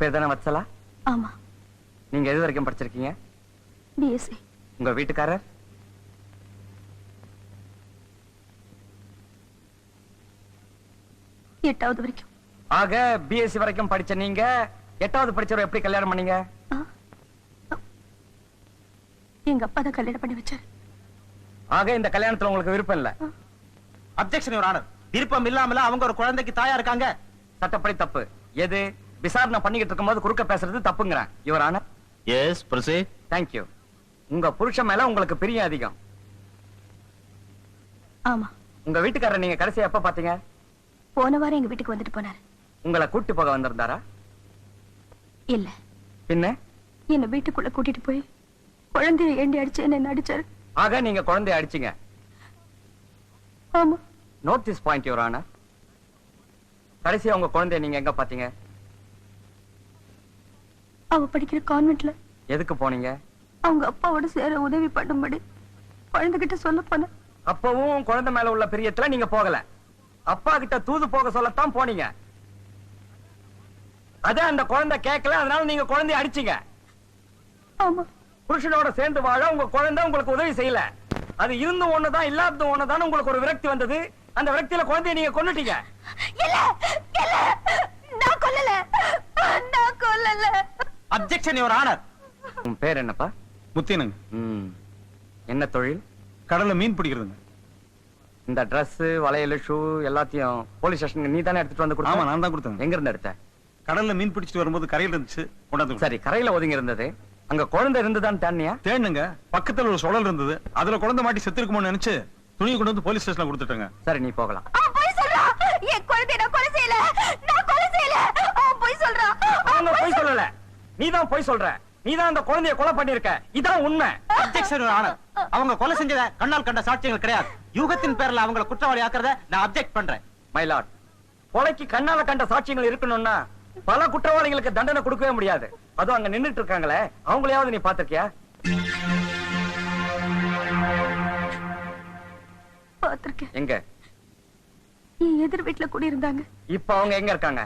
பேர் தானே வத்சலா ஆமா. நீங்க எது வரைக்கும் படிச்சிருக்கீங்க? பிஎஸ்சி உங்க வீட்டுக்காரர்? எட்டாவது வரைக்கும். ஆக பிஎஸ்சி வரைக்கும் படிச்ச நீங்க எட்டாவது படிச்சவரை எப்படி கல்யாணம் பண்ணீங்க. எங்க அப்பா தான் கல்யாணம் பண்ணி வச்சாரு. ஆக இந்த கல்யாணத்துல உங்களுக்கு விருப்பம் இல்ல. அப்செக்ஷன் யுவர் ஆனர் விருப்பம் இல்லாமல அவங்க ஒரு குழந்தைக்கு தாயா இருக்காங்க? சட்டப்படி தப்பு. எது? விசாரணை பண்ணிக்கிட்டு இருக்கும்போது குறுக்க பேசுறது தப்புங்கிறேன். இவர் ஆன எஸ் ப்ரொசீட் தேங்க்யூ உங்க புருஷன் மேல உங்களுக்கு பிரியம் அதிகம். ஆமா. உங்க வீட்டுக்காரர் நீங்க கடைசியா எப்ப பாத்தீங்க போன வாரம் எங்க வீட்டுக்கு வந்துட்டு போனாரு. உங்களை கூட்டி போக வந்திருந்தாரா? இல்ல. பின்ன? என்ன வீட்டுக்குள்ள கூட்டிட்டு போய் குழந்தைய ஏண்டி அடிச்சு என்ன அடிச்சாரு? ஆக நீங்க குழந்தைய அடிச்சீங்க. ஆமா. Note this point your honour கடைசியா உங்க குழந்தைய நீங்க எங்க பாத்தீங்க அவ படிக்கிற கான்வென்ட்ல எதுக்கு போனீங்க? அவங்க அப்பாவோட சேர உதவி பண்ணும்படி குழந்தைகிட்ட சொல்ல போனேன். அப்பவும் குழந்தை மேல உள்ள பிரியத்துல நீங்க போகல. அப்பா கிட்ட தூது போக சொல்லத்தான் போனீங்க. அத அந்த குழந்தை கேட்கல அதனால நீங்க குழந்தைய அடிச்சீங்க. ஆமா. புருஷனோட சேர்ந்து வாழ உங்க குழந்தை உங்களுக்கு உதவி செய்யல. அது இருந்து ஒண்ணுதான் இல்லாதது ஒண்ணுதான் உங்களுக்கு ஒரு விரக்தி வந்தது. அந்த விரக்தியில குழந்தைய நீங்க கொன்னுட்டீங்க. இல்ல இல்ல நான் கொல்லல. நான் கொல்லல. அப்செக்ஷன் யுவர் ஆனர் உன் பேர் என்னப்பா? முத்தினுங்க ம். என்ன தொழில்? கடல்ல மீன் பிடிக்கிறதுங்க. இந்த Dress வளையல் ஷூ எல்லாத்தையும் போலீஸ் ஸ்டேஷனுக்கு நீ தானே எடுத்துட்டு வந்து ஆமா கொடுத்த நான் தான் கொடுத்தேங்க எங்க இருந்து எடுத்த? கடல்ல மீன் பிடிச்சிட்டு வரும்போது கரையில இருந்துச்சு கொண்டாந்து கொடுத்தேன். சரி கரையில ஒதுங்கி இருந்தது. அங்க குழந்தை இருந்துதான் தானியா தேடுனுங்க. பக்கத்துல ஒரு சுழல் இருந்தது. அதுல குழந்தை மாட்டி செத்து இருக்குமோன்னு நினைச்சு துணியை கொண்டு வந்து போலீஸ் ஸ்டேஷன்ல கொடுத்துட்டேங்க. சரி நீ போகலாம். போய் சொல்றான் என் குழந்தைய நான் கொலை செய்யல. நான் கொலை செய்யல. போய் அவங்க பொய் சொல்லல. நீதான் பொய் சொல்ற. நீதான் அந்த குழந்தைய கொலை பண்ணிருக்க இதான் உண்மை. ஆனர் அவங்க கொலை செஞ்சத கண்ணால் கண்ட சாட்சியங்கள் கிடையாது. யூகத்தின் பேர்ல அவங்கள குற்றவாளி ஆக்குறத நான் அப்செக்ட் பண்றேன். மயிலாட் கொலைக்கு கண்ணால கண்ட சாட்சியங்கள் இருக்கணும்னா பல குற்றவாளிகளுக்கு தண்டனை கொடுக்கவே முடியாது. அதுவும் அங்க நின்னுட்டு இருக்காங்களே அவங்களையாவது நீ பாத்திருக்கியா பாத்திருக்கேன் எங்க? எதிர் வீட்டுல குடியிருந்தாங்க. இப்ப அவங்க எங்க இருக்காங்க?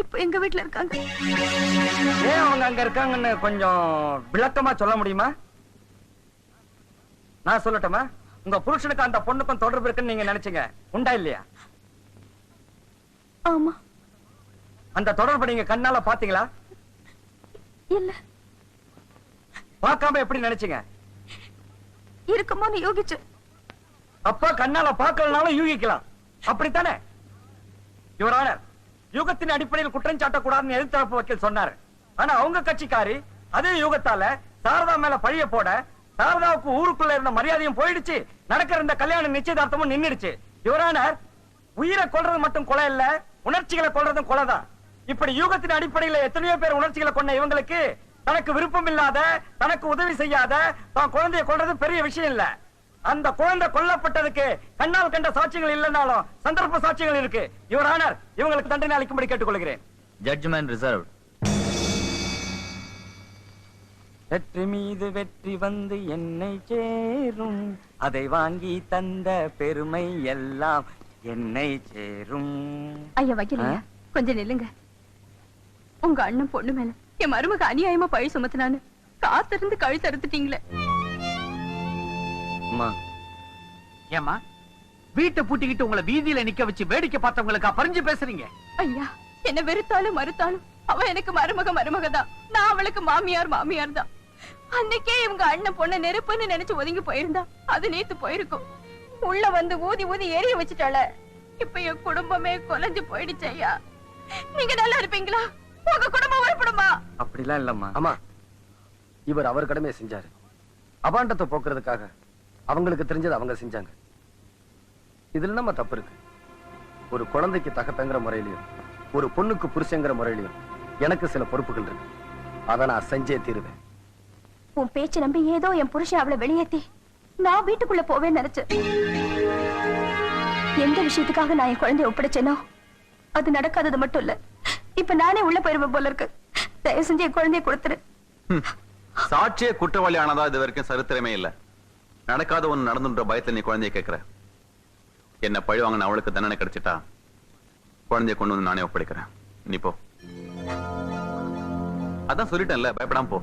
இப்ப எங்க வீட்டுல இருக்காங்க? ஏன் அவங்க அங்க இருக்காங்கன்னு கொஞ்சம் விளக்கமா சொல்ல முடியுமா? நான் சொல்லட்டுமா? உங்க புருஷனுக்கு அந்த பொண்ணுக்கும் தொடர்பு இருக்குன்னு நீங்க நினைச்சீங்க. உண்டா இல்லையா? ஆமா. அந்த தொடர்பை நீங்க கண்ணால பாத்தீங்களா இல்ல. பார்க்காம எப்படி நினைச்சீங்க? இருக்குமோன்னு யோகிச்சு அப்ப கண்ணால பார்க்கலனாலும் யூகிக்கலாம். அப்படித்தானே? யுவர் ஆனர் யூகத்தின் அடிப்படையில் குற்றம் சாட்டக்கூடாதுன்னு எதிர்த்தரப்பு வக்கீல் சொன்னாரு. ஆனா அவங்க கட்சிக்காரி அதே யூகத்தால சாரதா மேல பழிய போட சாரதாவுக்கு ஊருக்குள்ள இருந்த மரியாதையும் போயிடுச்சு. நடக்கிற இந்த கல்யாண நிச்சயதார்த்தமும் நின்னுடுச்சு. யுவர் உயிரை கொல்றது மட்டும் கொலை இல்ல உணர்ச்சிகளை கொல்றதும் கொலைதான். இப்படி யூகத்தின் அடிப்படையில எத்தனையோ பேர் உணர்ச்சிகளை கொண்ட இவங்களுக்கு தனக்கு விருப்பம் இல்லாத தனக்கு உதவி செய்யாத தான் குழந்தையை கொள்றது பெரிய விஷயம் இல்ல. அந்த குழந்தை கொல்லப்பட்டதுக்கு கண்ணால் கண்ட சாட்சியங்கள் இல்லைனாலும் சந்தர்ப்ப சாட்சியங்கள் இருக்கு. யுவர் ஆனர் இவங்களுக்கு தண்டனை அளிக்கும்படி கேட்டுக்கொள்கிறேன். ஜட்ஜ்மெண்ட் ரிசர்வ் வெற்றி மீது வெற்றி வந்து என்னை சேரும். அதை வாங்கி தந்த பெருமை எல்லாம் என்னை சேரும். ஐயா வைக்கலையா? கொஞ்சம் நில்லுங்க. உங்க அண்ணன் பொண்ணு மேல என் மருமக அநியாயமா பழி சுமத்தினான்னு காத்திருந்து கழுத்து அம்மா ஏமா வீட்டை பூட்டிக்கிட்டு உங்களை வீதியில நிக்க வச்சு வேடிக்கை பார்த்தவங்களுக்கா பறிஞ்சு பேசுறீங்க? ஐயா என்ன வெறுத்தாலும் மறுத்தாலும் அவ எனக்கு மருமக மருமக தான் நான் அவளுக்கு மாமியார் மாமியார் தான் அன்னைக்கே இவங்க அண்ணன் பொண்ண நெருப்புன்னு நினைச்சு ஒதுங்கி போயிருந்தா அது நேத்து போயிருக்கும். உள்ள வந்து ஊதி ஊதி எரிய வச்சுட்டாள. இப்ப என் குடும்பமே கொலைஞ்சு போயிடுச்சு ஐயா. நீங்க நல்லா இருப்பீங்களா? உங்க குடும்பம் உருப்படுமா அப்படிலாம் இல்லம்மா. ஆமா. இவர் அவர் கடமையை செஞ்சாரு. அபாண்டத்தை போக்குறதுக்காக அவங்களுக்கு தெரிஞ்சது அவங்க செஞ்சாங்க. இதுல நம்ம தப்பு இருக்கு. ஒரு குழந்தைக்கு தகப்பங்கிற முறையிலையும் ஒரு பொண்ணுக்கு புருஷங்கிற முறையிலையும் எனக்கு சில பொறுப்புகள் இருக்கு. அதை நான் செஞ்சே தீருவேன். உன் பேச்சு நம்பி ஏதோ என் புருஷன் அவளை வெளியேத்தி நான் வீட்டுக்குள்ள போவேன் நினைச்சேன் எந்த விஷயத்துக்காக நான் என் குழந்தைய ஒப்படைச்சேனோ அது நடக்காதது மட்டும் இல்ல. இப்ப நானே உள்ள போயிருவேன் போல இருக்கு. தயவு செஞ்சு என் குழந்தைய கொடுத்துரு. சாட்சியே குற்றவாளி ஆனதா இது வரைக்கும் சரித்திரமே இல்ல. நடக்காத ஒன்று நடந்துன்ற பயத்தில் நீ குழந்தைய கேட்குற என்ன பழி வாங்கின அவளுக்கு தண்டனை கிடைச்சிட்டா குழந்தைய கொண்டு வந்து நானே ஒப்படைக்கிறேன். நீ போ. அதான் சொல்லிட்டேன்ல பயப்படாம போ.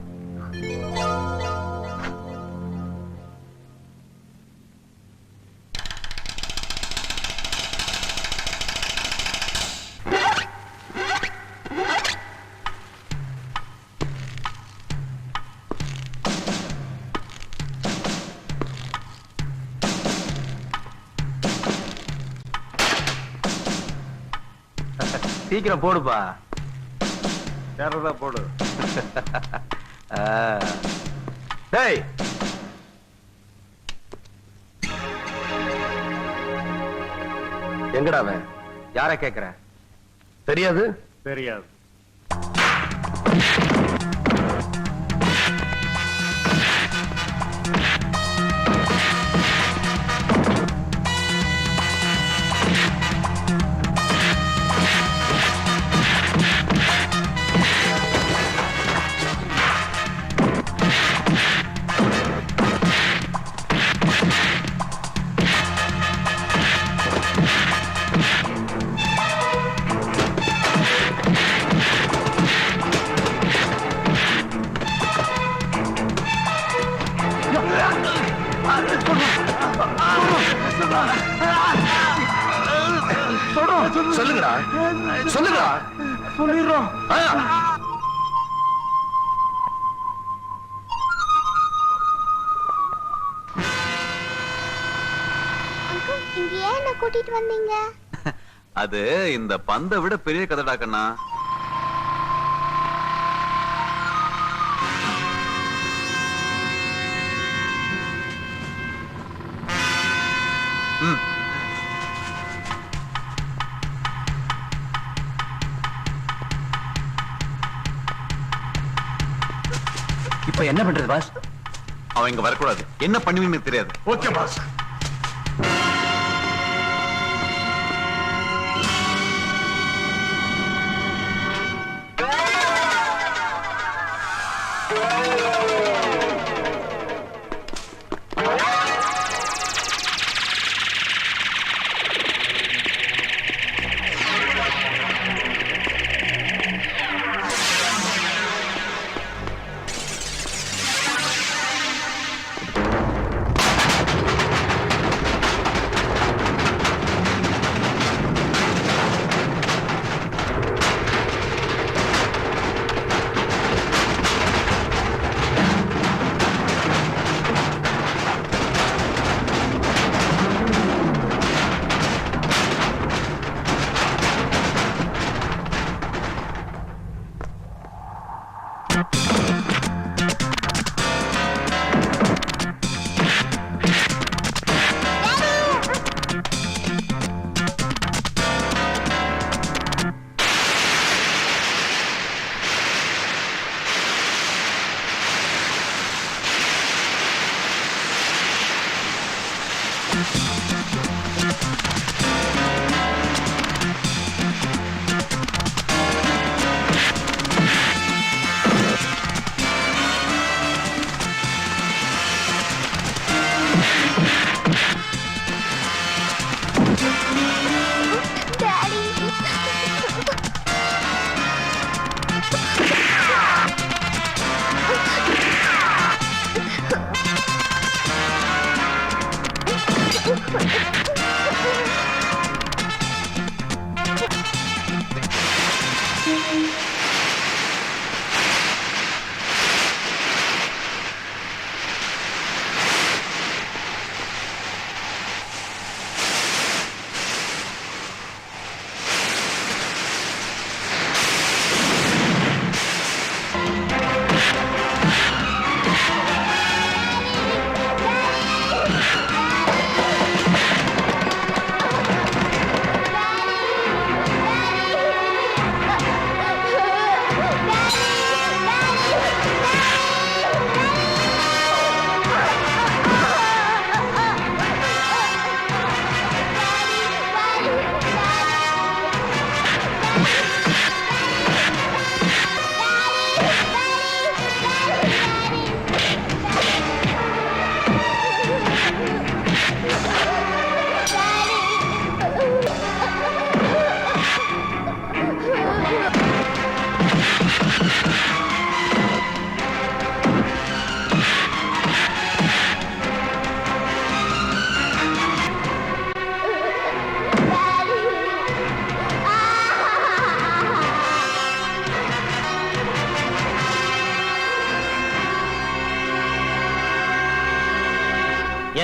சீக்கிரம் போடுப்பா. நேரதா போடு. டேய். எங்கடா அவன்? யார கேக்குற? தெரியாது தெரியாது. சொல்லுங்கடா. சொல்லுங்கடா. சொல்லிடுறோம். அங்கிள் இங்க ஏன் என்ன கூட்டிட்டு வந்தீங்க? அது இந்த பந்தை விட பெரிய கதைடா கண்ணா. இப்ப என்ன பண்றது பாஸ் அவன் இங்க வரக்கூடாது. என்ன பண்ணுவீங்கன்னு தெரியாது. ஓகே பாஸ்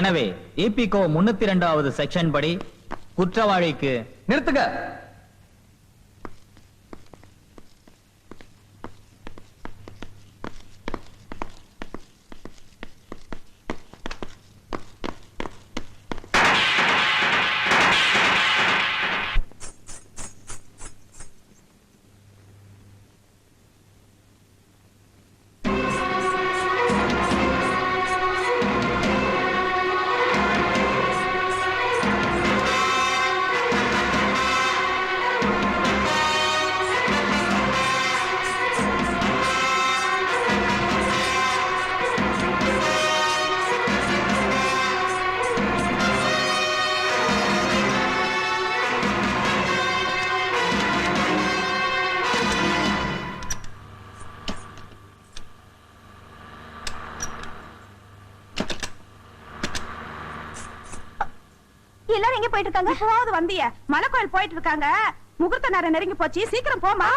எனவே இபிகோ முன்னூத்தி இரண்டாவது செக்ஷன் படி குற்றவாளிக்கு நிறுத்துங்க எல்லாரும் எங்க போயிட்டு இருக்காங்க இப்போவாவது வந்திய. மலைக்கோயில் போயிட்டு இருக்காங்க முகூர்த்த நேரம் நெருங்கி போச்சு. சீக்கிரம் போமா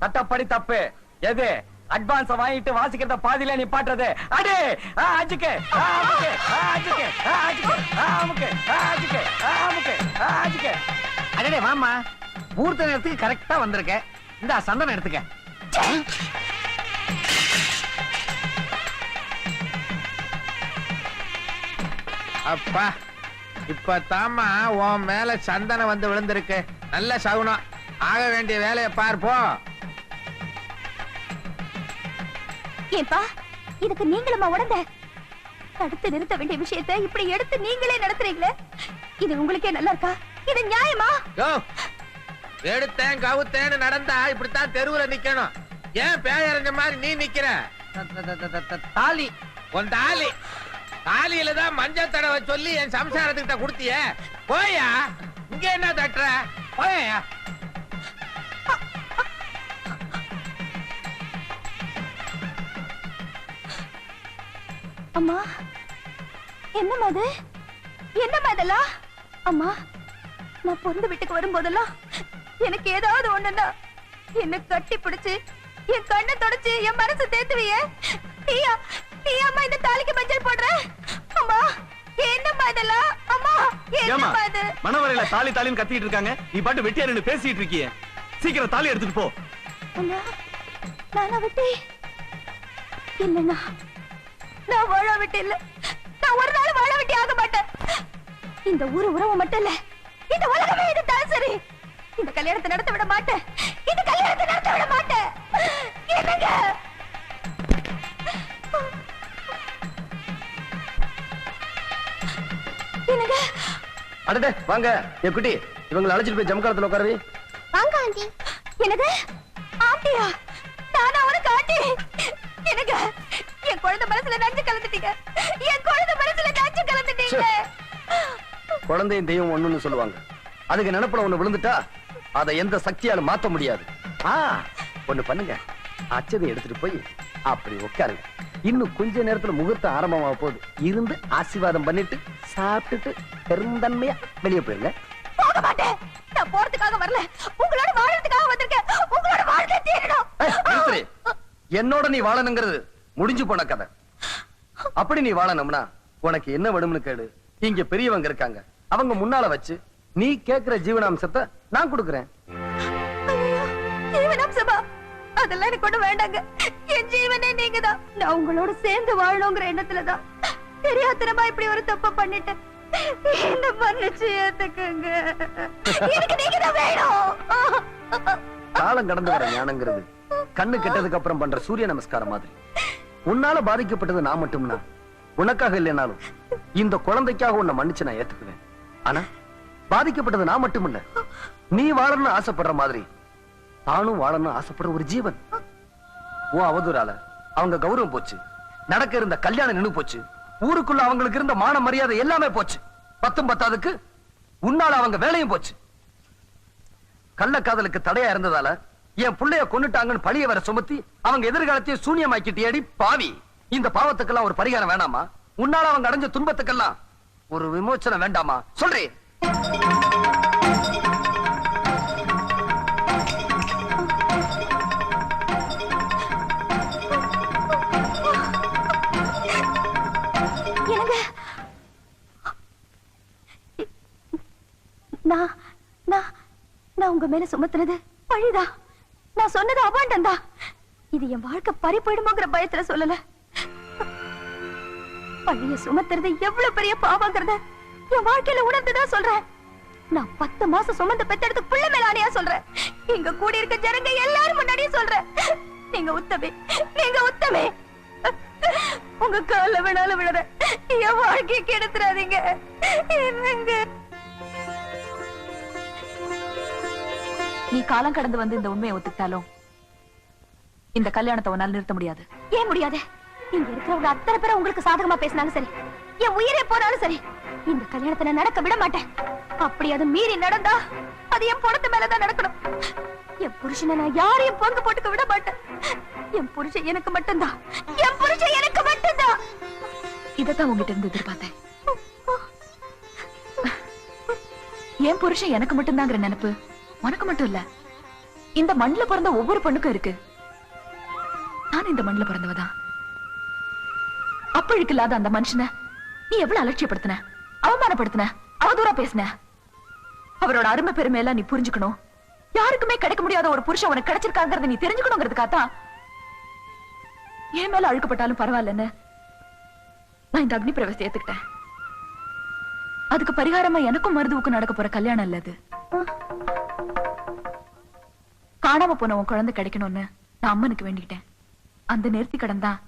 சட்டப்படி தப்பு. எது? அட்வான்ஸ் வாங்கிட்டு வாசிக்கிறத பாதியில நீ பாட்டுறது அடே! ஆ, அஜிக்கு. ஆ, அமுக்கு, ஆ, அஜிக்கு. ஆ, அடடே வாமா நேரத்துக்கு கரெக்டா வந்திருக்க. இந்த சந்தனம் எடுத்துக்க. அப்பா இப்ப தாமா உன் மேல சந்தனம் வந்து விழுந்திருக்கு. நல்ல சகுனம். ஆக வேண்டிய வேலையை பார்ப்போம் ஏன்பா? இதுக்கு நீங்களுமா உடந்த? தடுத்து நிறுத்த வேண்டிய விஷயத்தை இப்படி எடுத்து நீங்களே நடத்துறீங்களே? இது உங்களுக்கே நல்லா இருக்கா இது நியாயமா? யோ எடுத்தேன் கவுத்தேன்னு நடந்தா இப்படித்தான் தெருவுல நிக்கணும். ஏன் பேயறிஞ்ச மாதிரி நீ நிக்கிற? தாலி. உன் தாலி. தாலியில தான் மஞ்சள் தடவை சொல்லி என் சம்சாரத்துக்கிட்ட கொடுத்தியே. போயா இங்க என்ன தட்டுற? போயா அம்மா. என்னம்மா அது? என்னம்மா இதெல்லாம் அம்மா நான் பிறந்த வீட்டுக்கு வரும்போதெல்லாம் எனக்கு ஏதாவது ஒண்ணுன்னா என்ன கட்டி பிடிச்சு என் கண்ணை தொடச்சு என் மனசு தேத்துவிய. நீயா நீ அம்மா இந்த தாலிக்கு மஞ்சள் போடுற? அம்மா என்னம்மா இதெல்லாம் அம்மா என்னம்மா இது மணவரையில தாலி தாலின்னு கத்திட்டு இருக்காங்க. நீ பாட்டு வெட்டியா நின்னு பேசிட்டு இருக்கியே. சீக்கிரம் தாலி எடுத்துட்டு போ. அண்ணா நானா விட்டு. இல்லண்ணா நான் வாழ விட்டு இல்ல நான் ஒரு நாள் வாழ விட்டு ஆக மாட்டேன். இந்த ஊரு உறவு மட்டும் இல்ல இந்த உலகமே இதுதான் சரி. இந்த கல்யாணத்தை நடத்த விட மாட்டேன். இந்த கல்யாணத்தை நடத்த விட மாட்டேன். என்னங்க? என்னங்க? அடடே வாங்க. என் குட்டி இவங்களை அழைச்சிட்டு போய் ஜம்காலத்துல உட்காரவி. வாங்க ஆண்டி. என்னது? ஆண்டியா? என் குழந்தை மனசுல நஞ்சு கலந்துட்டீங்க. என் குழந்தை மனசுல நஞ்சு கலந்துட்டீங்க. குழந்தையும் தெய்வம் ஒண்ணுன்னு சொல்லுவாங்க. அதுக்கு நினைப்புல ஒண்ணு விழுந்துட்டா அதை எந்த சக்தியாலும் மாத்த முடியாது. ஆ ஒண்ணு பண்ணுங்க. அச்சதை எடுத்துட்டு போய் அப்படி உட்காருங்க. இன்னும் கொஞ்ச நேரத்துல முகூர்த்தம் ஆரம்பமாக போகுது. இருந்து ஆசீர்வாதம் பண்ணிட்டு சாப்பிட்டுட்டு பெருந்தன்மையா வெளியே போயிருங்க. போக மாட்டேன். நான் போறதுக்காக வரல. உங்களோட வாழறதுக்காக வந்திருக்கேன். உங்களோட வாழ்க்கை தீரணும். என்னோட நீ வாழணுங்கிறது முடிஞ்சு போன கதை. அப்படி நீ வாழணும்னா உனக்கு என்ன வேணும்னு கேளு. இங்க பெரியவங்க இருக்காங்க. அவங்க முன்னால வச்சு நீ கேக்குற ஜீவனாம்சத்தை நான் கொடுக்கறேன். ஜீவனாம்சமா? அதெல்லாம் எனக்கு ஒண்ணு வேண்டாங்க. என் ஜீவனே நீங்கதான். நான் உங்களோட சேர்ந்து வாழணுங்கிற எண்ணத்துலதான். தெரியாத்தனமா இப்படி ஒரு தப்பு பண்ணிட்டேன். என்ன ஏத்துக்குங்க? எனக்கு வேணும். காலம் கடந்து வர ஞானங்கிறது. கண்ணு கெட்டதுக்கு அப்புறம் பண்ற சூரிய நமஸ்காரம் மாதிரி. உன்னால பாதிக்கப்பட்டது நான் மட்டும்னா? உனக்காக இல்லைனாலும் இந்த குழந்தைக்காக உன்னை மன்னிச்சு நான் ஏத்துக்குவேன். ஆனா பாதிக்கப்பட்டது நான் மட்டும் இல்ல நீ வாழணும்னு ஆசைப்படுற மாதிரி தானும் வாழணும்னு ஆசைப்படுற ஒரு ஜீவன். உன் அவதூறால அவங்க கௌரவம் போச்சு. நடக்க இருந்த கல்யாணம் நின்னு போச்சு. ஊருக்குள்ள அவங்களுக்கு இருந்த மான மரியாதை எல்லாமே போச்சு. பத்தும் பத்தாதுக்கு உன்னால அவங்க வேலையும் போச்சு. கள்ள காதலுக்கு தடையா இருந்ததால என் புள்ளைய கொண்டுட்டாங்கன்னு பழிய வர சுமத்தி அவங்க எதிர்காலத்தையே சூனியமாக்கிட்டியடி பாவி. இந்த பாவத்துக்கெல்லாம் ஒரு பரிகாரம் வேணாமா? உன்னால அவங்க அடைஞ்ச துன்பத்துக்கெல்லாம் ஒரு விமோச்சனம் வேண்டாமா? சொல்றேன் நான் நான் நான் உங்க மேல சுமத்துனது பழிதா நான் சொன்னது அபாண்டம் தான். இது என் வாழ்க்கை பறி போயிடுமோங்கிற பயத்துல சொல்லல. பள்ளிய சுமத்துறது எவ்வளவு பெரிய பாவங்கிறத என் வாழ்க்கையில உணர்ந்துதான் சொல்றேன். நான் பத்து மாசம் சுமந்து பெத்தெடுத்து பிள்ளை மேல சொல்றேன். இங்க கூடி இருக்க ஜனங்க எல்லாரும் முன்னாடியே சொல்றேன். நீங்க உத்தமே நீங்க உத்தமே. உங்க கால விழால விடுற என் வாழ்க்கையை கெடுத்துறாதீங்க என்னங்க? நீ காலம் கடந்து வந்து இந்த உண்மையை ஒத்துக்கிட்டாலும் இந்த கல்யாணத்தை உன்னால நிறுத்த முடியாது. ஏன் முடியாது? இங்க இருக்கிறவங்க அத்தனை பேரும் உங்களுக்கு சாதகமா பேசினாலும் சரி. என் உயிரே போனாலும் சரி. இந்த கல்யாணத்தை நான் நடக்க விட மாட்டேன். அப்படி அது மீறி நடந்தா அது என் பணத்து மேலதான் நடக்கணும். என் புருஷனை நான் யாரையும் பங்கு போட்டுக்க விட மாட்டேன். என் புருஷன் எனக்கு மட்டும்தான். என் புருஷன் எனக்கு மட்டும்தான். இதத்தான் உங்ககிட்ட இருந்து எதிர்பார்த்தேன். என் புருஷன் எனக்கு மட்டும்தாங்கிற நினைப்பு. உனக்கு மட்டும் இல்ல. இந்த மண்ணுல பிறந்த ஒவ்வொரு பொண்ணுக்கும் இருக்கு. நான் இந்த மண்ணுல பிறந்தவதான். அப்பழுக்கு இல்லாத அந்த மனுஷனை நீ எவ்வளவு அலட்சியப்படுத்தின? அவமானப்படுத்தின? அவதூறா பேசின? அவரோட அருமை பெருமை எல்லாம் நீ புரிஞ்சுக்கணும். யாருக்குமே கிடைக்க முடியாத ஒரு புருஷன் உனக்கு கிடைச்சிருக்காங்கிறத நீ தெரிஞ்சுக்கணுங்கிறதுக்காகத்தான். என் மேல அழுக்கப்பட்டாலும் பரவாயில்லன்னு நான் இந்த அக்னி பிரவேசத்தை ஏத்துக்கிட்டேன். அதுக்கு பரிகாரமா எனக்கும் மருதுவுக்கும் நடக்க போற கல்யாணம் இல்ல அது. காணாம போன உன் குழந்தை கிடைக்கணும்னு நான் அம்மனுக்கு வேண்டிக்கிட்டேன். அந்த நேர்த்தி கடன் தான்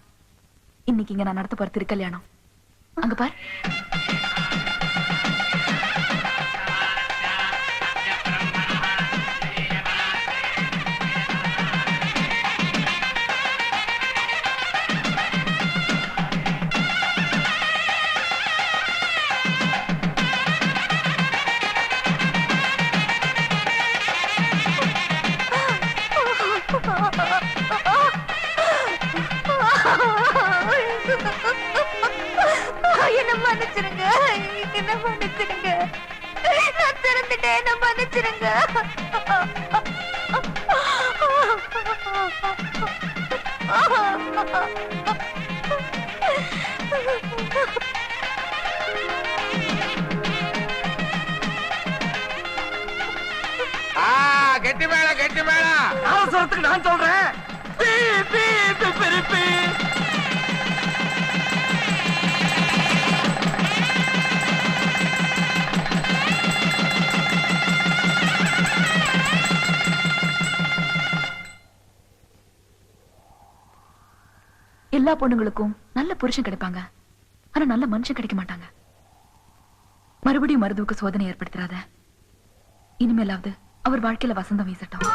இன்னைக்கு இங்க நான் நடத்த போற திருக்கல்யாணம். அங்க பார். என்ன மன்னிச்சிருங்க நான் திறந்துட்டேன் என்ன மன்னிச்சிருங்க ஆ கெட்டி மேளம் கெட்டி மேளம். அவசரத்துக்கு நான் சொல்றேன். பீ, பீ, பீ, பீ, பீ. எல்லா பொண்ணுங்களுக்கும் நல்ல புருஷன் கிடைப்பாங்க. ஆனா நல்ல மனுஷன் கிடைக்க மாட்டாங்க. மறுபடியும் மருதுவுக்கு சோதனை ஏற்படுத்துறாத. இனிமேலாவது அவர் வாழ்க்கையில வசந்தம் வீசட்டும்.